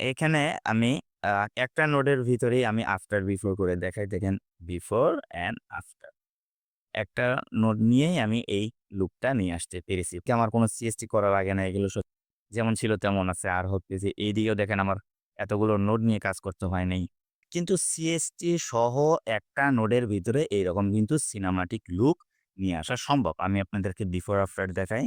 এখানে আমি একটা নোডের ভিতরেই আমি আফটার বিফোর করে দেখাই। দেখেন বিফোর অ্যান্ড আফটার। একটা নোড নিয়েই আমি এই লুকটা নিয়ে আসতে পেরেছি। আমার কোনো সিএসটি করা লাগে না। এগুলো যেমন ছিল তেমন আছে। আর হচ্ছে যে এইদিকেও দেখেন আমার এতগুলো নোড নিয়ে কাজ করতে হয় নাই। কিন্তু সিএসটি সহ একটা নোডের ভিতরে এইরকম কিন্তু সিনেমাটিক লুক নিয়ে আসা সম্ভব। আমি আপনাদেরকে বিফোর আফটার দেখাই।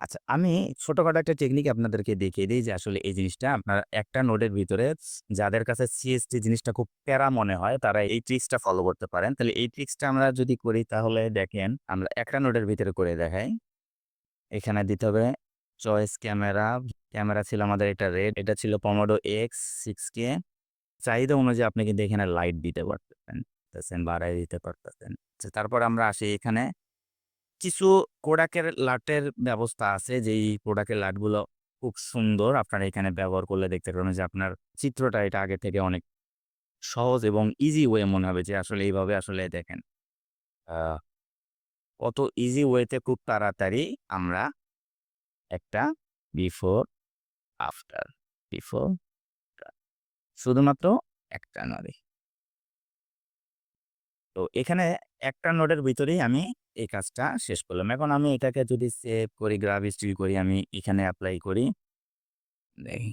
আচ্ছা, আমি ছোটখাটো একটা টেকনিক আপনাদেরকে দেখিয়ে দিই যে আসলে এই জিনিসটা আপনার একটা নোডের ভিতরে যাদের কাছে সিএসটি জিনিসটা খুব প্যারা মনে হয় তারা এই ট্রিক্সটা ফলো করতে পারেন। তাহলে এই ট্রিক্সটা আমরা যদি করি তাহলে দেখেন আমরা একটা নোডের ভিতরে করে দেখাই। এখানে দিতে হবে চয়েস ক্যামেরা। ক্যামেরা ছিল আমাদের এটা রেড। এটা ছিল পমোডো এক্স সিক্স কে চাহিদা অনুযায়ী আপনি কিন্তু এখানে লাইট দিতে পারতেছেন। তেছেন বাড়ায় দিতে পারতেছেন। আচ্ছা তারপর আমরা আসি এখানে কিছু কোডাকের লাটের ব্যবস্থা আছে যেই প্রোডাক্টের লাটগুলো খুব সুন্দর। আপনারা এখানে ব্যবহার করলে দেখতে পারবেন যে আপনার চিত্রটা এটা আগে থেকে অনেক সহজ এবং ইজি ওয়ে মনে হবে যে আসলে এইভাবে আসলে দেখেন। কত ইজি ওয়েতে খুব তাড়াতাড়ি আমরা একটা বিফোর আফটার, বিফোর শুধুমাত্র একটা নোডে। তো এখানে একটা নোটের ভিতরেই আমি এই কাজটা শেষ করলাম। এখন আমি এটাকে যদি সেভ করি, গ্রাফ স্টিল করি, আমি এখানে অ্যাপ্লাই করি। দেখি।